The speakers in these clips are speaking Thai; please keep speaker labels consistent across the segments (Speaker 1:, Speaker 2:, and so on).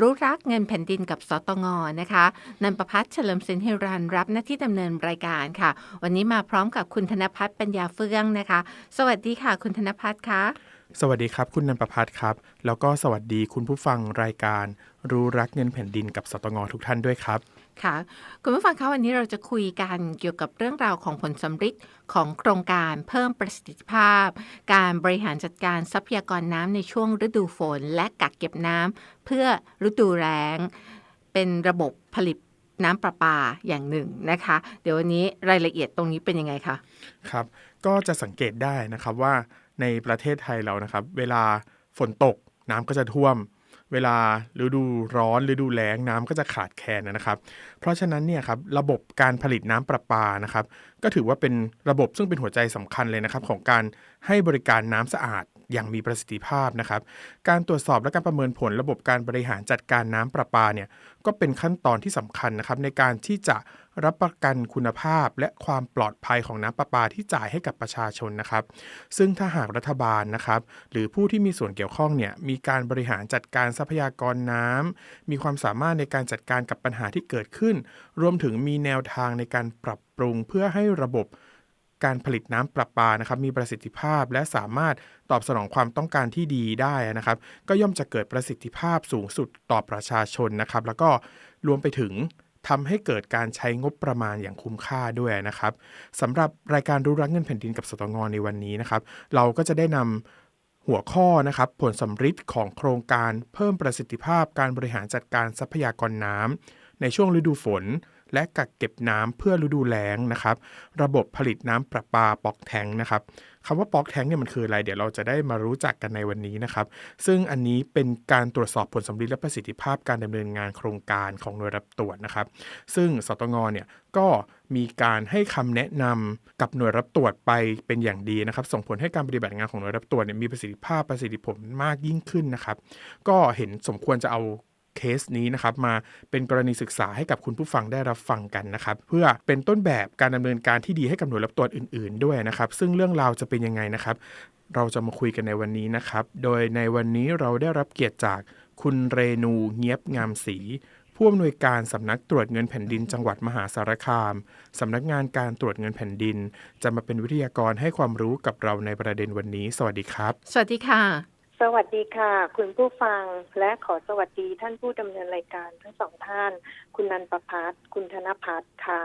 Speaker 1: รู้รักเงินแผ่นดินกับสตงนะคะ นันประพัฒน์เฉลิมสินเฮรันรับหน้าที่ดำเนินรายการค่ะ วันนี้มาพร้อมกับคุณธนพัฒน์ปัญญาเฟื่องนะคะ สวัสดีค่ะ คุณธนพัฒน์คะ
Speaker 2: สวัสดีครับ คุณนันประพัฒน์ครับ แล้วก็สวัสดีคุณผู้ฟังรายการ รู้รักเงินแผ่นดินกับสตงทุกท่านด้วยครับ
Speaker 1: ค่ะคุณผู้ฟังคะวันนี้เราจะคุยกันเกี่ยวกับเรื่องราวของผลสำฤทธิ์ของโครงการเพิ่มประสิทธิภาพ การบริหารจัดการทรัพยากรน้ำในช่วงฤดูฝน และกักเก็บน้ำเพื่อฤดูแล้ง เป็นระบบผลิตน้ำประปาอย่างหนึ่งนะคะ เดี๋ยววันนี้รายละเอียดตรงนี้เป็นยังไงคะ
Speaker 2: ครับก็จะสังเกตได้นะครับว่าในประเทศไทยเรานะครับ เวลาฝนตกน้ำก็จะท่วม เวลาฤดูร้อนฤดูแล้งน้ำก็จะขาดแคลนนะครับ เพราะฉะนั้นเนี่ยครับระบบการผลิตน้ำประปานะครับ ก็ถือว่าเป็นระบบซึ่งเป็นหัวใจสำคัญเลยนะครับ ของการให้บริการน้ำสะอาด อย่างมีประสิทธิภาพนะครับ การตรวจสอบและการประเมินผลระบบการบริหารจัดการน้ำประปาเนี่ยก็เป็นขั้นตอนที่สำคัญนะครับในการที่จะรับประกันคุณภาพและความปลอดภัยของน้ำประปาที่จ่ายให้กับประชาชนนะครับ ซึ่งถ้าหากรัฐบาลนะครับ หรือผู้ที่มีส่วนเกี่ยวข้องเนี่ยมีการบริหารจัดการทรัพยากรน้ำมีความสามารถในการจัดการกับปัญหาที่เกิดขึ้น รวมถึงมีแนวทางในการปรับปรุงเพื่อให้ระบบ การผลิตน้ำประปานะครับมีประสิทธิภาพ และสามารถตอบสนองความต้องการที่ดีได้นะครับ ก็ย่อมจะเกิดประสิทธิภาพสูงสุดต่อประชาชนนะครับ แล้วก็รวมไปถึงทำให้เกิดการใช้งบประมาณอย่างคุ้มค่าด้วยนะครับสำหรับรายการรู้รักเงินแผ่นดินกับสตงในวันนี้นะครับ เราก็จะได้นำหัวข้อนะครับ ผลสำฤทธิ์ของโครงการเพิ่มประสิทธิภาพการบริหารจัดการทรัพยากรน้ำในช่วงฤดูฝน และกักเก็บน้ำเพื่อฤดูแล้งนะครับ ระบบผลิตน้ำประปาปอกแทงนะครับคำว่าปอกแทงเนี่ยมันคืออะไร เดี๋ยวเราจะได้มารู้จักกันในวันนี้นะครับ ซึ่งอันนี้เป็นการตรวจสอบผลสำลิดและประสิทธิภาพการดำเนินงานโครงการของหน่วยรับตรวจนะครับ ซึ่งสตงเนี่ยก็มีการให้คำแนะนำกับหน่วยรับตรวจไปเป็นอย่างดีนะครับ ส่งผลให้การปฏิบัติงานของหน่วยรับตรวจเนี่ยมีประสิทธิภาพประสิทธิผลมากยิ่งขึ้นนะครับ ก็เห็นสมควรจะเอา เคสนี้นะครับมาเป็นกรณีศึกษาให้กับคุณผู้ฟังได้รับฟังกันนะครับเพื่อเป็นต้นแบบการดำเนินการที่ดีให้กับหน่วยรับตรวจอื่น ๆ ด้วยนะครับ ซึ่งเรื่องราวจะเป็นยังไงนะครับ เราจะมาคุยกันในวันนี้นะครับ โดยในวันนี้เราได้รับเกียรติจากคุณเรนูเงียบงามศรีผู้อำนวยการสำนักตรวจเงินแผ่นดินจังหวัดมหาสารคาม สำนักงานการตรวจเงินแผ่นดิน จะมาเป็นวิทยากรให้ความรู้กับเราในประเด็นวันนี้ สวัสดีครับ
Speaker 1: สวัสดีค่ะ
Speaker 3: สวัสดีค่ะ คุณผู้ฟังและขอสวัสดีท่านผู้ดำเนินรายการทั้งสองท่าน คุณนันประพัฒน์คุณธนพัฒน์ค่ะ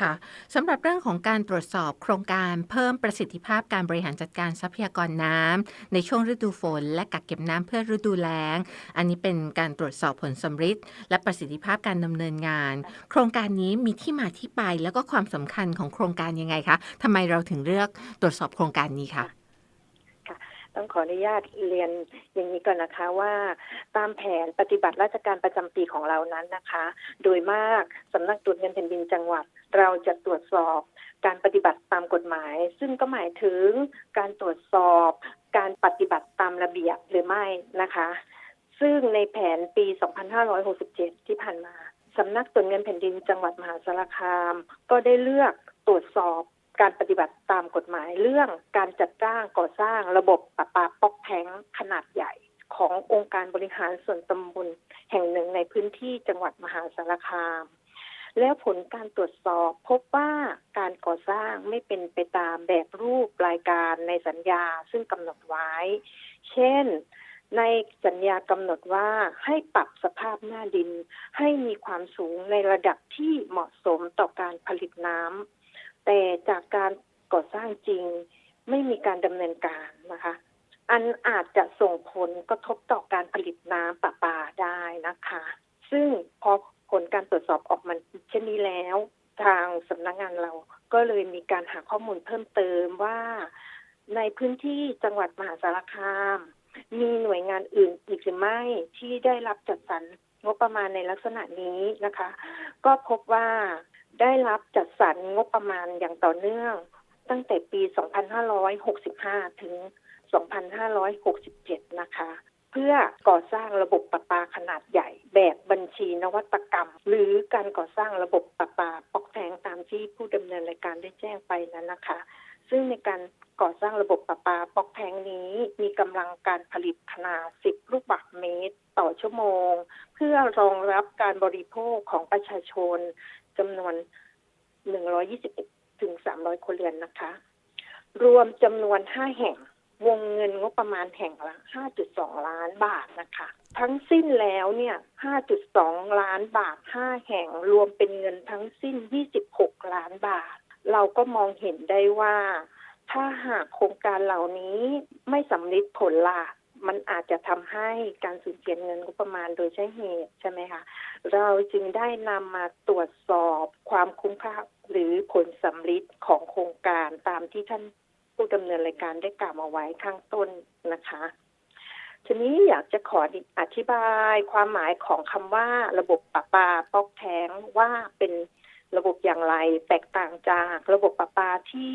Speaker 1: ค่ะสำหรับเรื่องของการตรวจสอบโครงการเพิ่มประสิทธิภาพการบริหารจัดการทรัพยากรน้ำในช่วงฤดูฝน และกักเก็บน้ำเพื่อฤดูแล้ง อันนี้เป็นการตรวจสอบผลสำฤทธิ์และประสิทธิภาพการดำเนินงาน โครงการนี้มีที่มาที่ไปแล้วก็ความสำคัญของโครงการยังไงคะทำไมเราถึงเลือกตรวจสอบโครงการนี้คะ
Speaker 3: ต้องขออนุญาตเรียนอย่างนี้ก่อนนะคะว่าตามแผนปฏิบัติราชการประจำปีของเรานั้นนะคะ โดยมากสำนักตรวจเงินแผ่นดินจังหวัด เราจะตรวจสอบการปฏิบัติตามกฎหมาย ซึ่งก็หมายถึงการตรวจสอบการปฏิบัติตามระเบียบหรือไม่นะคะ ซึ่งในแผนปี 2567 ที่ผ่านมาสำนักตรวจเงินแผ่นดินจังหวัดมหาสารคาม ก็ได้เลือกตรวจสอบ การปฏิบัติตามกฎหมายเรื่องการจัดจ้างก่อสร้างระบบประปาปอกแทงขนาดใหญ่ขององค์การบริหารส่วนตำบลแห่งหนึ่งในพื้นที่จังหวัดมหาสารคาม แล้วผลการตรวจสอบพบว่าการก่อสร้างไม่เป็นไปตามแบบรูปรายการในสัญญาซึ่งกำหนดไว้ เช่น ในสัญญากำหนดว่าให้ปรับสภาพหน้าดิน ให้มีความสูงในระดับที่เหมาะสมต่อการผลิตน้ำ แต่จากการก่อสร้างจริงไม่มีการดำเนินการนะคะ อันอาจจะส่งผลกระทบต่อการผลิตน้ำประปาได้นะคะ ซึ่งพอผลการตรวจสอบออกมาเช่นนี้แล้ว ทางสำนักงงานเราก็เลยมีการหาข้อมูลเพิ่มเติมว่า ในพื้นที่จังหวัดมหาสารคาม มีหน่วยงานอื่นอีกหรือไม่ที่ได้รับจัดสรรงบประมาณในลักษณะนี้นะคะ ก็พบว่า ได้รับจัดสรรงบประมาณอย่างต่อเนื่อง ตั้งแต่ปี 2565 ถึง 2567 นะคะ เพื่อก่อสร้างระบบประปาขนาดใหญ่ แบบบัญชีนวัตกรรม หรือการก่อสร้างระบบประปาปอกแทงตามที่ผู้ดำเนินรายการได้แจ้งไปนั้นนะคะ ซึ่งในการก่อสร้างระบบประปาปอกแทงนี้มีกำลังการผลิตขนาด 10 ลูกบาศก์เมตรต่อชั่วโมง เพื่อรองรับการบริโภคของประชาชน จำนวน 121 ถึง 300 คนเรือนนะคะ รวมจำนวน 5 แห่ง วงเงินงบประมาณแห่งละ 5.2 ล้านบาทนะคะ ทั้งสิ้นแล้วเนี่ย 5.2 ล้านบาท 5 แห่ง รวมเป็นเงินทั้งสิ้น 26 ล้านบาท เราก็มองเห็นได้ว่า ถ้าหากโครงการเหล่านี้ไม่สำลิดผลล่ะ มันอาจจะทำให้การสูญเสียเงินงบประมาณโดยใช้เหตุใช่ไหมคะเราจึงได้นำมาตรวจสอบความคุ้มค่าหรือผลสำลิดของโครงการตามที่ท่านผู้ดำเนินรายการได้กล่าวมาไว้ข้างต้นนะคะ ทีนี้อยากจะขออธิบายความหมายของคำว่าระบบประปาปอกแท้งว่าเป็นระบบอย่างไร แตกต่างจากระบบประปาที่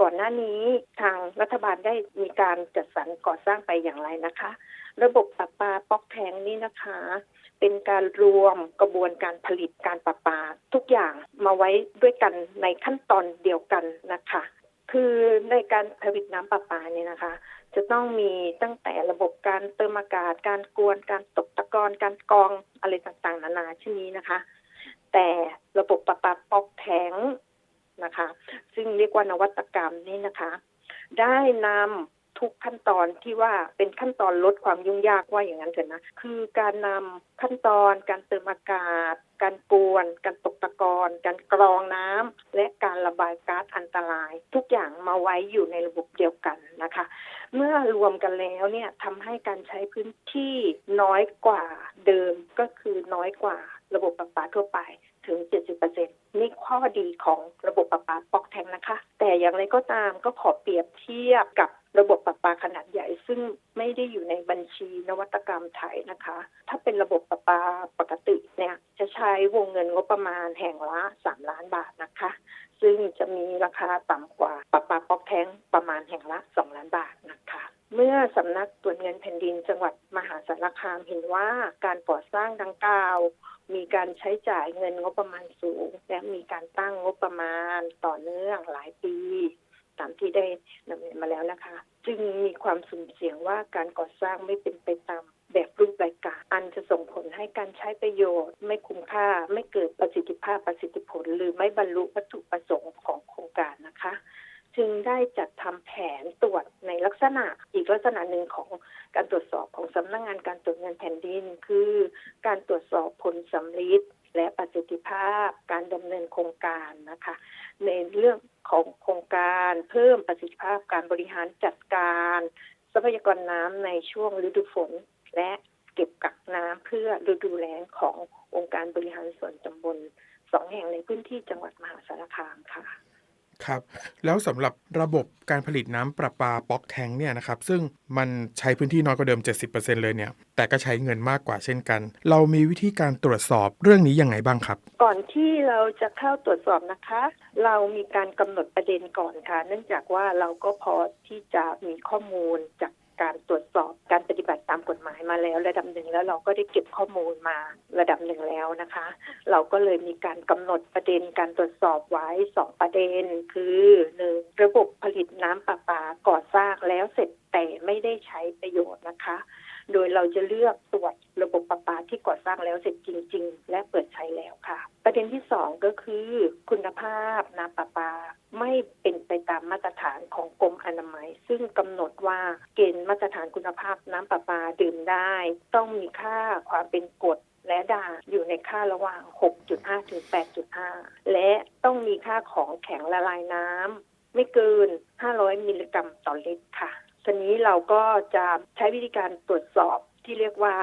Speaker 3: ก่อนหน้านี้ทางรัฐบาลได้มีการจัดสรรก่อสร้างไปอย่างไรนะคะ ระบบประปาปอกแทงนี้นะคะ เป็นการรวมกระบวนการผลิตการประปา ทุกอย่างมาไว้ด้วยกันในขั้นตอนเดียวกันนะคะ คือในการผลิตน้ำประปาเนี่ยนะคะ จะต้องมีตั้งแต่ระบบการเติมอากาศ การกวน การตกตะกอนการกองอะไรต่างๆ นานาเช่นนี้นะคะ แต่ระบบประปาปอกแทง นะคะ ซึ่งเรียกว่านวัตกรรมนี่นะคะ ได้นำทุกขั้นตอนที่ว่าเป็นขั้นตอนลดความยุ่งยากว่าอย่างนั้นเถอะนะ คือการนำขั้นตอนการเติมอากาศ การกวน การตกตะกอนการกรองน้ำและการระบายก๊าซอันตราย ทุกอย่างมาไว้อยู่ในระบบเดียวกันนะคะ เมื่อรวมกันแล้วเนี่ยทำให้การใช้พื้นที่น้อยกว่าเดิมก็คือน้อยกว่าระบบประปาทั่วไป ถึง 70%นี่ข้อดีของระบบประปาปอกแทงนะคะ แต่อย่างไรก็ตามก็ขอเปรียบเทียบกับระบบประปาขนาดใหญ่ ซึ่งไม่ได้อยู่ในบัญชีนวัตกรรมไทยนะคะ ถ้าเป็นระบบประปาปกติเนี่ยจะใช้วงเงินงบประมาณแห่งละ 3 ล้านบาทนะคะ ซึ่งจะมีราคาต่ำกว่าประปาปอกแทงประมาณแห่งละ 2 ล้านบาทนะคะ เมื่อสำนักตรวจเงินแผ่นดินจังหวัดมหาสารคามเห็นว่าการก่อสร้างดังกล่าว มีการใช้จ่ายเงินงบประมาณสูง และมีการตั้งงบประมาณต่อเนื่องหลายปี ตามที่ได้นำเรียนมาแล้วนะคะ จึงมีความสุ่มเสี่ยงว่าการก่อสร้างไม่เป็นไปตามแบบรูปรายการ อันจะส่งผลให้การใช้ประโยชน์ ไม่คุ้มค่า ไม่เกิดประสิทธิภาพประสิทธิผล หรือไม่บรรลุวัตถุประสงค์ของโครงการนะคะ จึงได้จัดทำแผนตรวจในลักษณะอีกลักษณะหนึ่งของการตรวจสอบของสำนักงงานการตรวจเงินแผ่นดิน คือการตรวจสอบผลสำลิดและประสิทธิภาพการดำเนินโครงการนะคะ ในเรื่องของโครงการเพิ่มประสิทธิภาพการบริหารจัดการ ทรัพยากรน้ำในช่วงฤดูฝน และเก็บกักน้ำเพื่อฤดูแล้งขององค์การบริหารส่วนตำบลสองแห่งในพื้นที่จังหวัดมหาสารคามค่ะ
Speaker 2: ครับ แล้วสำหรับระบบการผลิตน้ำประปาป๊อกแทงเนี่ยนะครับ ซึ่งมันใช้พื้นที่น้อยกว่าเดิม 70%เลยเนี่ย แต่ก็ใช้เงินมากกว่าเช่นกัน เรามีวิธีการตรวจสอบเรื่องนี้ยังไงบ้างครับ
Speaker 3: ก่อนที่เราจะเข้าตรวจสอบนะคะ เรามีการกำหนดประเด็นก่อนค่ะ เนื่องจากว่าเราก็พอที่จะมีข้อมูลจาก การตรวจสอบการปฏิบัติตามกฎหมายมาแล้ว ระดับหนึ่งแล้วเราก็ได้เก็บข้อมูลมาระดับหนึ่งแล้วนะคะ เราก็เลยมีการกำหนดประเด็นการตรวจสอบไว้สองประเด็น คือหนึ่งระบบผลิตน้ำประปาก่อสร้างแล้วเสร็จแต่ไม่ได้ใช้ประโยชน์นะคะ โดยเราจะเลือกตรวจระบบประปาที่ก่อสร้างแล้วเสร็จจริง ๆ และเปิดใช้แล้วค่ะ ประเด็นที่สองก็คือคุณภาพน้ำประปาไม่เป็นไปตามมาตรฐานของกรมอนามัย ซึ่งกำหนดว่าเกณฑ์มาตรฐานคุณภาพน้ำประปาดื่มได้ ต้องมีค่าความเป็นกรดและด่างอยู่ในค่าระหว่าง 6.5 ถึง 8.5 และต้องมีค่าของแข็งละลายน้ำไม่เกิน 500 มิลลิกรัมต่อลิตรค่ะ ทีนี้เราก็จะใช้วิธีการตรวจสอบที่เรียกว่า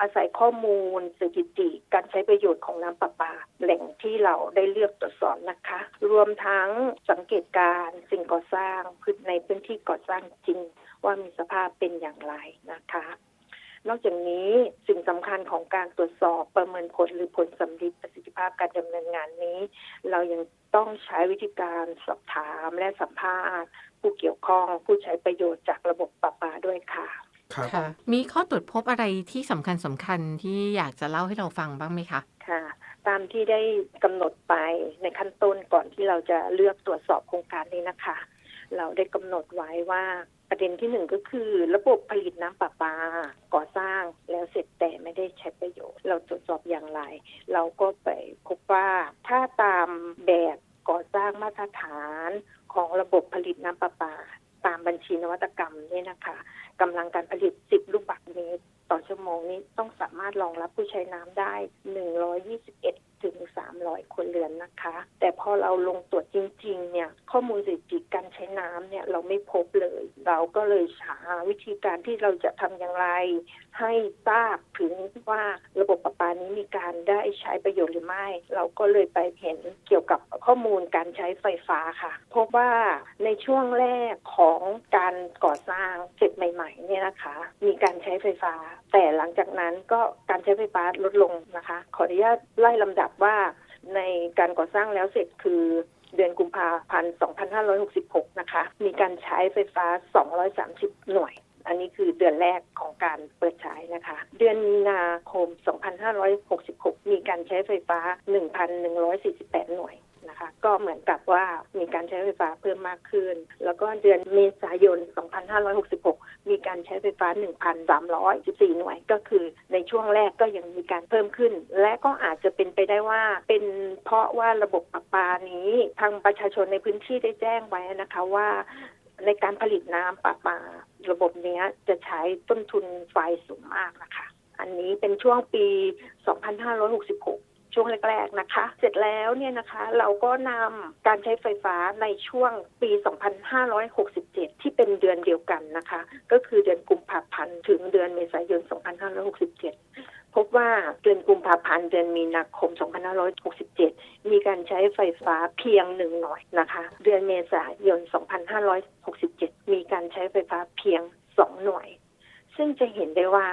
Speaker 3: อาศัยข้อมูลสถิติ การใช้ประโยชน์ของน้ำประปา แหล่งที่เราได้เลือกตรวจสอบนะคะ รวมทั้งสังเกตการสิ่งก่อสร้างพื้นในพื้นที่ก่อสร้างจริง ว่ามีสภาพเป็นอย่างไรนะคะ นอกจากนี้สิ่งสำคัญของการตรวจสอบประเมินผลหรือผลสำลิดประสิทธิภาพการดำเนินงานนี้ เรายังต้องใช้วิธีการสอบถามและสัมภาษณ์ผู้เกี่ยว ข้องผู้ใช้ประโยชน์จากระบบประปาด้วยค่ะ
Speaker 2: ครับ
Speaker 1: ค่ะมีข้อตรวจพบอะไรที่สำคัญสำคัญที่อยากจะเล่าให้เราฟังบ้างไหมคะ
Speaker 3: ค่ะ ตามที่ได้กำหนดไปในขั้นต้นก่อนที่เราจะเลือกตรวจสอบโครงการนี้นะคะ เราได้กำหนดไว้ว่าประเด็นที่หนึ่งก็คือระบบผลิตน้ำประปาก่อสร้างแล้วเสร็จแต่ไม่ได้ใช้ประโยชน์ เราตรวจสอบอย่างไร เราก็ไปพบว่าถ้าตามแบบ ก่อสร้างมาตรฐานของระบบผลิตน้ำประปา ตามบัญชีนวัตกรรมนี่นะคะกำลังการผลิต 10 ลูกบาศก์เมตร ต่อชั่วโมงนี้ต้องสามารถรองรับผู้ใช้น้ำได้ 121 ถึง 300 คนเรือนนะคะ แต่พอเราลงตรวจจริง ๆ เนี่ย ข้อมูลสถิติการใช้น้ำเนี่ยเราไม่พบเลย เราก็เลยหาวิธีการที่เราจะทำอย่างไร ให้ทราบถึงว่าระบบประปานี้มีการได้ใช้ประโยชน์หรือไม่ เราก็เลยไปเห็นเกี่ยวกับข้อมูลการใช้ไฟฟ้าค่ะ พบว่าในช่วงแรกของการก่อสร้างเสร็จใหม่ๆเนี่ยนะคะ มีการใช้ไฟฟ้า แต่หลังจากนั้นก็การใช้ไฟฟ้าลดลงนะคะ ขออนุญาตไล่ลำดับว่าในการก่อสร้างแล้วเสร็จคือเดือนกุมภาพันธ์ 2566 นะคะ มีการใช้ไฟฟ้า 230 หน่วย อันนี้คือเดือนแรกของการเปิดใช้นะคะ เดือนมีนาคม 2566 มีการใช้ไฟฟ้า 1,148 หน่วยนะคะ ก็เหมือนกับว่ามีการใช้ไฟฟ้าเพิ่มมากขึ้น แล้วก็เดือนเมษายน 2566 มีการใช้ไฟฟ้า 1,314 หน่วย ก็คือในช่วงแรกก็ยังมีการเพิ่มขึ้น และก็อาจจะเป็นไปได้ว่า เป็นเพราะว่าระบบประปานี้ทางประชาชนในพื้นที่ได้แจ้งไว้นะคะว่าในการผลิตน้ำประปา ระบบนี้จะใช้ต้นทุนไฟสูงมากนะคะ อันนี้เป็นช่วงปี 2566 ช่วงแรก ๆ นะคะ เสร็จแล้วเนี่ยนะคะเราก็นำการใช้ไฟฟ้าในช่วงปี 2567 ที่เป็นเดือนเดียวกันนะคะ ก็คือเดือนกุมภาพันธ์ถึงเดือนเมษายน 2567 พบว่าเดือนกุมภาพันธ์เดือนมีนาคม 2567 มีการใช้ไฟฟ้าเพียงหนึ่งหน่วยนะคะ เดือนเมษายน 2567 มีการใช้ไฟฟ้าเพียงสองหน่วย ซึ่งจะเห็นได้ว่า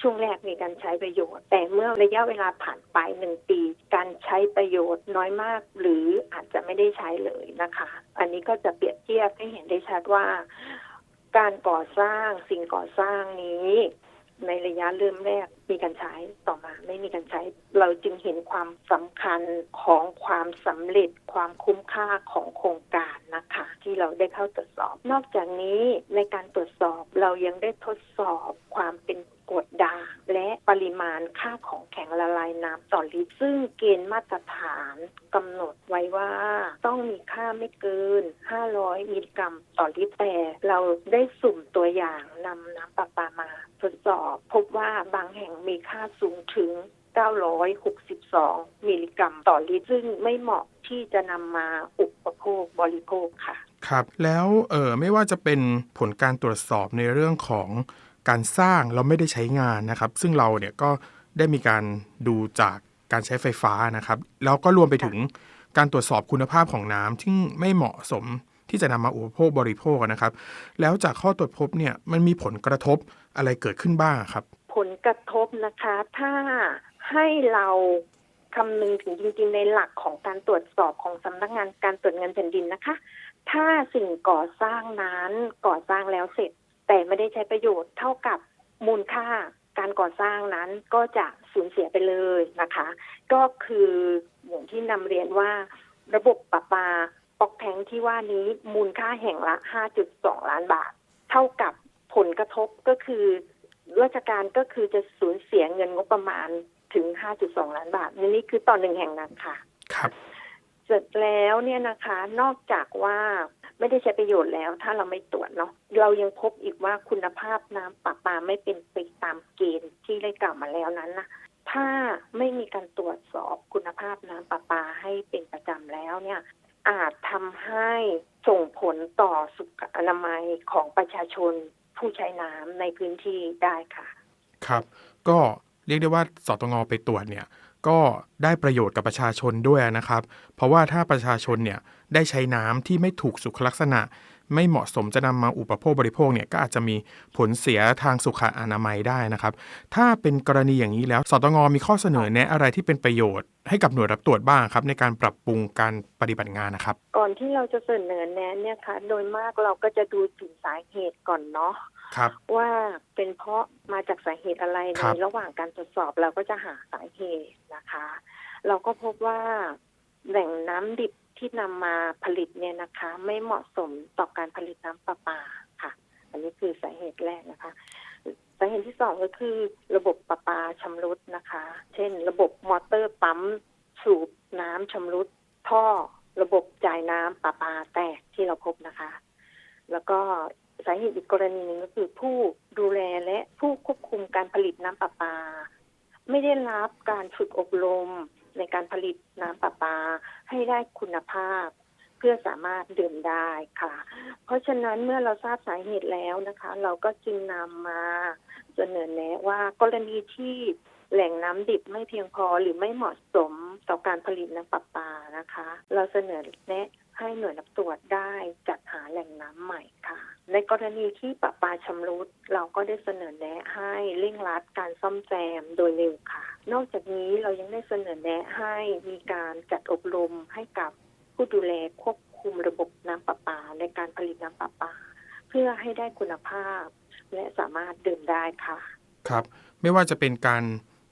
Speaker 3: ช่วงแรกมีการใช้ประโยชน์ แต่เมื่อระยะเวลาผ่านไปหนึ่งปี การใช้ประโยชน์น้อยมาก หรืออาจจะไม่ได้ใช้เลยนะคะ อันนี้ก็จะเปรียบเทียบให้เห็นได้ชัดว่า การก่อสร้างสิ่งก่อสร้างนี้ ในระยะเริ่มแรก มีการใช้ต่อมา ไม่มีการใช้ เราจึงเห็นความสำคัญของความสำเร็จความคุ้มค่าของโครงการนะคะ ที่เราได้เข้าตรวจสอบ นอกจากนี้ในการตรวจสอบเรายังได้ทดสอบความเป็นกรดด่างและปริมาณค่าของแข็งละลายน้ำต่อลิตร ซึ่งเกณฑ์มาตรฐานกำหนดไว้ว่า ต้องมีค่าไม่เกิน 500 มิลลิกรัมต่อลิตรแต่เราได้สุ่มตัวอย่างนำน้ำประปามาทดสอบ พบว่าบางแห่งมีค่าสูงถึง 962 มิลลิกรัมต่อลิตร ซึ่งไม่เหมาะที่จะนำมาอุปโภคบริโภคค่ะ
Speaker 2: ครับแล้วเออไม่ว่าจะเป็นผลการตรวจสอบในเรื่องของการสร้างเราไม่ได้ใช้งานนะครับ ซึ่งเราเนี่ยก็ได้มีการดูจากการใช้ไฟฟ้านะครับ แล้วก็รวมไปถึงการตรวจสอบคุณภาพของน้ำที่ไม่เหมาะสมที่จะนำมาอุปโภคบริโภคนะครับ แล้วจากข้อตรวจพบเนี่ยมันมีผลกระทบอะไรเกิดขึ้นบ้างครับ
Speaker 3: ผลกระทบนะคะ ถ้าให้เราคำนึงถึงจริงๆในหลักของการตรวจสอบของสำนักงานการตรวจเงินแผ่นดินนะคะ ถ้าสิ่งก่อสร้างนั้นก่อสร้างแล้วเสร็จ แต่ไม่ได้ใช้ประโยชน์เท่ากับมูลค่าการก่อสร้างนั้นก็จะสูญเสียไปเลยนะคะ ก็คืออย่างที่นำเรียนว่าระบบประปาปอกแทงที่ว่านี้มูลค่าแห่งละ 5.2 ล้านบาท เท่ากับผลกระทบก็คือ ราชการก็คือจะสูญเสียเงินงบประมาณถึง 5.2 ล้านบาทนี่คือต่อหนึ่งแห่งนั้นค่ะ
Speaker 2: ครับ
Speaker 3: เสร็จแล้วเนี่ยนะคะ นอกจากว่าไม่ได้ใช้ประโยชน์แล้ว ถ้าเราไม่ตรวจเนาะเรายังพบอีกว่าคุณภาพน้ำประปาไม่เป็นไปตามเกณฑ์ที่ได้กล่าวมาแล้วนั้นนะถ้าไม่มีการตรวจสอบคุณภาพน้ำประปาให้เป็นประจำแล้วเนี่ย อาจทำให้ส่งผลต่อสุขอนามัยของประชาชน ผู้ใช้น้ำในพื้นที่ได้ค่ะ
Speaker 2: ครับ ก็เรียกได้ว่าสตงไปตรวจเนี่ย ก็ได้ประโยชน์กับประชาชนด้วยนะครับ เพราะว่าถ้าประชาชนเนี่ยได้ใช้น้ำที่ไม่ถูกสุขลักษณะ ไม่เหมาะสมจะนำมาอุปโภคบริโภคเนี่ยก็อาจจะมีผลเสียทางสุขอนามัยได้นะครับ ถ้าเป็นกรณีอย่างนี้แล้วสตงมีข้อเสนอแนะอะไรที่เป็นประโยชน์ ให้กับหน่วยรับตรวจบ้างครับในการปรับปรุงการปฏิบัติงานนะครับ
Speaker 3: ก่อนที่เราจะเสนอแนะเนี่ยค่ะโดยมากเราก็จะดูถึงสาเหตุก่อนเนาะ
Speaker 2: ครับ
Speaker 3: ว่าเป็นเพราะมาจากสาเหตุอะไร
Speaker 2: ค
Speaker 3: ใน
Speaker 2: รับ
Speaker 3: ระหว่างการตรวจสอบเราก็จะหาสาเหตุนะคะ เราก็พบว่าแหล่งน้ำดิบที่นำมาผลิตเนี่ยนะคะ ไม่เหมาะสมต่อการผลิตน้ำประปาค่ะ อันนี้คือสาเหตุแรกนะคะสาเหตุที่สองก็คือ ระบบประปาชำรุดนะคะ เช่น ระบบมอเตอร์ปั๊มสูบน้ำชำรุดท่อระบบจ่ายน้ำประปาแตกที่เราพบนะคะ แล้วก็ สาเหตุอีกกรณีหนึ่งก็คือผู้ดูแลและผู้ควบคุมการผลิตน้ำประปา ไม่ได้รับการฝึกอบรมในการผลิตน้ำประปาให้ได้คุณภาพ เพื่อสามารถดื่มได้ค่ะ เพราะฉะนั้นเมื่อเราทราบสาเหตุแล้วนะคะ เราก็จึงนำมาเสนอแนะว่ากรณีที่แหล่งน้ำดิบไม่เพียงพอหรือไม่เหมาะสมต่อการผลิตน้ำประปานะคะ เราเสนอแนะให้หน่วยรับตรวจได้จัดหาแหล่งน้ำใหม่ค่ะ ในกรณีที่ประปาชำรุดเราก็ได้เสนอแนะให้เร่งรัดการซ่อมแซมโดยเร็วค่ะ นอกจากนี้เรายังได้เสนอแนะให้มีการจัดอบรมให้กับผู้ดูแลควบคุมระบบน้ำประปาในการผลิตน้ำประปา เพื่อให้ได้คุณภาพ และสามารถดื่มได้ค่ะ
Speaker 2: ครับ ไม่ว่าจะเป็นการ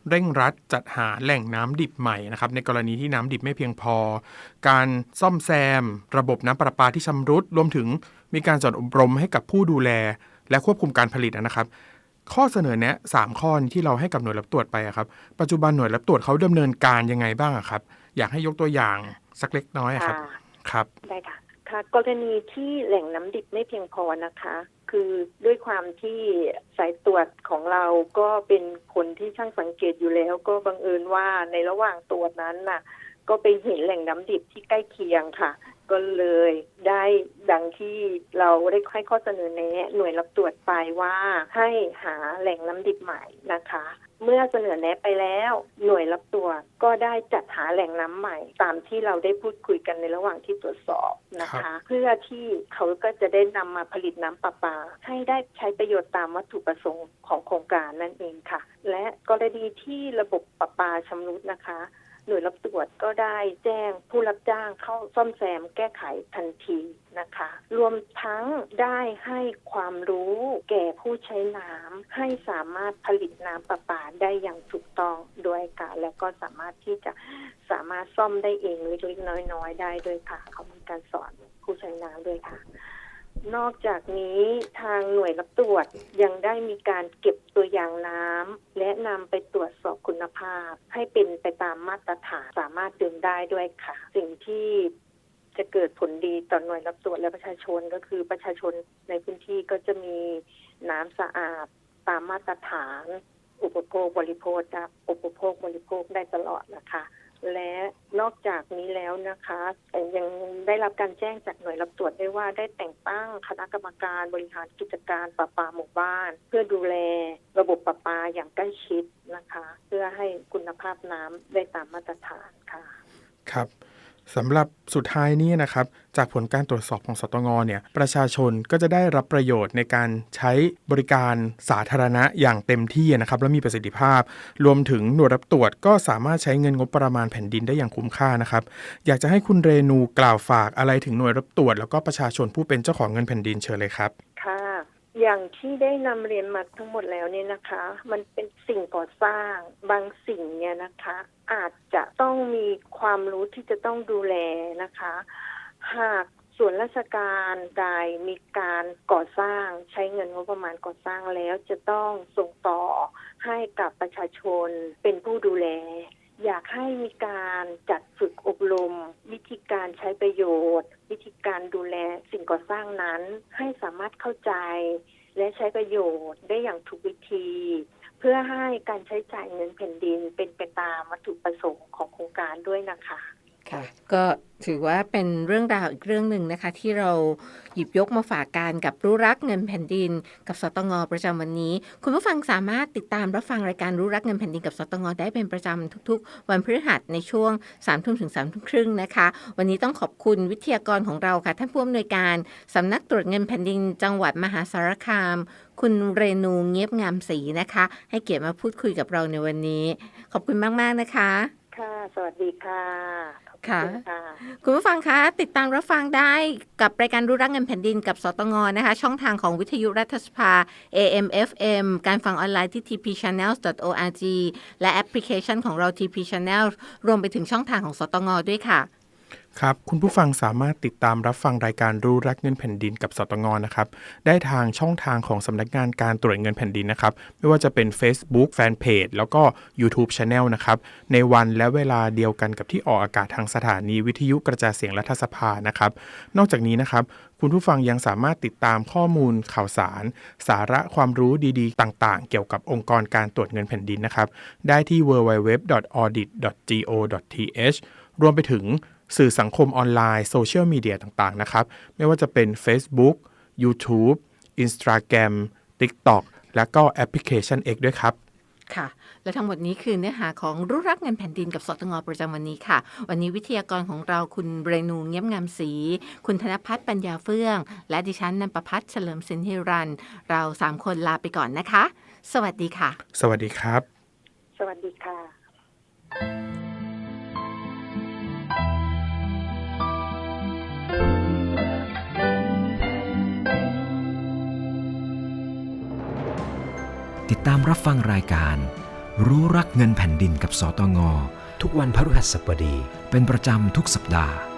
Speaker 2: เร่งรัดจัดหาแหล่งน้ำดิบใหม่นะครับในกรณีที่น้ำดิบไม่เพียงพอ การซ่อมแซม ระบบน้ำประปาที่ชำรุดรวมถึง มีการจัดอบรมให้กับผู้ดูแล และควบคุมการผลิตนะครับ ข้อเสนอแนะสามข้อที่เราให้กับหน่วยรับตรวจไปอะครับ ปัจจุบันหน่วยรับตรวจเขาดำเนินการยังไงบ้างอะครับ อยากให้ยกตัวอย่างสักเล็กน้อยอะครับ
Speaker 3: ค่ะ
Speaker 2: ครับ
Speaker 3: ได้ค่ะค่ะ กรณีที่แหล่งน้ำดิบไม่เพียงพอนะคะ คือด้วยความที่สายตรวจของเราก็เป็นคนที่ช่างสังเกตอยู่แล้ว ก็บังเอิญว่าในระหว่างตรวจนั้นน่ะ ก็ไปเห็นแหล่งน้ำดิบที่ใกล้เคียงค่ะ ก็เลยได้ดังที่เราได้ให้ข้อเสนอแนะหน่วยรับตรวจไปว่าให้หาแหล่งน้ำดิบใหม่นะคะ เมื่อเสนอแนะไปแล้ว หน่วยรับตรวจก็ได้จัดหาแหล่งน้ำใหม่ ตามที่เราได้พูดคุยกันในระหว่างที่ตรวจสอบนะคะ เพื่อที่เขาก็จะได้นำมาผลิตน้ำประปา ให้ได้ใช้ประโยชน์ตามวัตถุประสงค์ของโครงการนั่นเองค่ะ และกรณีที่ระบบประปาชำรุดนะคะ หน่วยรับตรวจก็ได้แจ้งผู้รับจ้างเข้าซ่อมแซมแก้ไขทันทีนะคะ รวมทั้งได้ให้ความรู้แก่ผู้ใช้น้ำให้สามารถผลิตน้ำประปาได้อย่างถูกต้องด้วยค่ะ และก็สามารถที่จะสามารถซ่อมได้เองเล็กๆน้อยๆ ได้ด้วยค่ะ เขามีการสอนผู้ใช้น้ำด้วยค่ะ นอกจากนี้ทางหน่วยรับตรวจยังได้มีการเก็บตัวอย่างน้ำและนำไปตรวจสอบคุณภาพ ให้เป็นไปตามมาตรฐานสามารถดื่มได้ด้วยค่ะ สิ่งที่จะเกิดผลดีต่อหน่วยรับตรวจและประชาชนก็คือประชาชนในพื้นที่ก็จะมีน้ำสะอาดตามมาตรฐาน อุปโภคบริโภคได้อุปโภคบริโภคได้ตลอดนะคะ และนอกจากนี้แล้วนะคะยัง ได้รับการแจ้งจากหน่วยรับตรวจได้ว่าได้แต่งตั้งคณะกรรมการบริหารกิจการประปาหมู่บ้าน เพื่อดูแลระบบประปาอย่างใกล้ชิดนะคะ เพื่อให้คุณภาพน้ำได้ตามมาตรฐานค่ะ
Speaker 2: ครับ สำหรับสุดท้ายนี้นะครับ จากผลการตรวจสอบของสตงเนี่ยประชาชนก็จะได้รับประโยชน์ในการใช้บริการสาธารณะอย่างเต็มที่นะครับและมีประสิทธิภาพ รวมถึงหน่วยรับตรวจก็สามารถใช้เงินงบประมาณแผ่นดินได้อย่างคุ้มค่านะครับ อยากจะให้คุณเรนูกล่าวฝากอะไรถึงหน่วยรับตรวจ แล้วก็ประชาชนผู้เป็นเจ้าของเงินแผ่นดินเชิญเลยครับ
Speaker 3: ค่ะ อย่างที่ได้นำเรียนมาทั้งหมดแล้วเนี่ยนะคะ มันเป็นสิ่งก่อสร้างบางสิ่งเนี่ยนะคะ อาจจะต้องมีความรู้ที่จะต้องดูแลนะคะ หากส่วนราชการใดมีการก่อสร้างใช้เงินงบประมาณก่อสร้างแล้วจะต้องส่งต่อให้กับประชาชนเป็นผู้ดูแล อยากให้มีการจัดฝึกอบรม วิธีการใช้ประโยชน์ วิธีการดูแลสิ่งก่อสร้างนั้น ให้สามารถเข้าใจ และใช้ประโยชน์ได้อย่างถูกวิธี เพื่อให้การใช้จ่ายเงินแผ่นดินเป็นไปตามวัตถุประสงค์ของโครงการด้วยนะคะ
Speaker 1: ค่ะ ก็ถือว่าเป็นเรื่องราวอีกเรื่องหนึ่งนะคะ ที่เราหยิบยกมาฝากกันกับรู้รักเงินแผ่นดิน กับสตงประจำวันนี้ คุณผู้ฟังสามารถติดตามรับฟังรายการรู้รักเงินแผ่นดินกับสตงได้เป็นประจำทุกๆ วันพฤหัสในช่วง3ามทุ่มถึง3ามทุ่มครึ่งนะคะ วันนี้ต้องขอบคุณวิทยากรของเราค่ะ ท่านผู้อำนวยการสำนักตรวจเงินแผ่นดิน จังหวัดมหาสารคาม คุณเรนูเงียบงามศรีนะคะ ให้เกียรติมาพูดคุยกับเราในวันนี้ ขอบคุณมากๆนะคะ
Speaker 3: ค่ะ สวัสดีค่ะขอบ
Speaker 1: ค่ะ
Speaker 3: ณค่ะ
Speaker 1: คุณผู้ฟังคะ ติดตามรับฟังได้กับรายการรู้รักเงินแผ่นดินกับสตงนะคะ ช่องทางของวิทยุรัฐสภา AM FM การฟังออนไลน์ที่ tpchannels.org และแอปพลิเคชันของเรา TP Channel รวมไปถึงช่องทางของสตงด้วยค่ะ
Speaker 2: ครับ คุณผู้ฟังสามารถติดตามรับฟังรายการรู้รักเงินแผ่นดินกับสตงนะครับ ได้ทางช่องทางของสำนักงานการตรวจเงินแผ่นดินนะครับ ไม่ว่าจะเป็น Facebook Fanpage แล้วก็ YouTube Channel นะครับ ในวันและเวลาเดียวกันกับที่ออกอากาศทางสถานีวิทยุกระจายเสียงรัฐสภานะครับ นอกจากนี้นะครับ คุณผู้ฟังยังสามารถติดตามข้อมูลข่าวสาร สาระความรู้ดีๆ ต่างๆ เกี่ยวกับองค์กรการตรวจเงินแผ่นดินนะครับ ได้ที่ www.audit.go.th รวมไปถึง สื่อสังคมออนไลน์โซเชียลมีเดียต่างๆนะครับ ไม่ว่าจะเป็น Facebook YouTube Instagram TikTok และก็แอปพลิเคชัน X ด้วยครับ
Speaker 1: ค่ะ และทั้งหมดนี้คือเนื้อหาของรู้รักเงินแผ่นดินกับสตงประจำวันนี้ค่ะ วันนี้วิทยากรของเราคุณเรนูเงียบงามศรีคุณธนพัฒน์ปัญญาเฟื่อง และดิฉันนันประพัฒน์เฉลิมสินธิรัน เราสามคนลาไปก่อนนะคะ สวัสดีค่ะ
Speaker 2: สวัสดีครับ
Speaker 3: สวัสดีค่ะ
Speaker 4: ติดตามรับฟังรายการ รู้รักเงินแผ่นดินกับสตง ทุกวันพฤหัสบดี เป็นประจำทุกสัปดาห์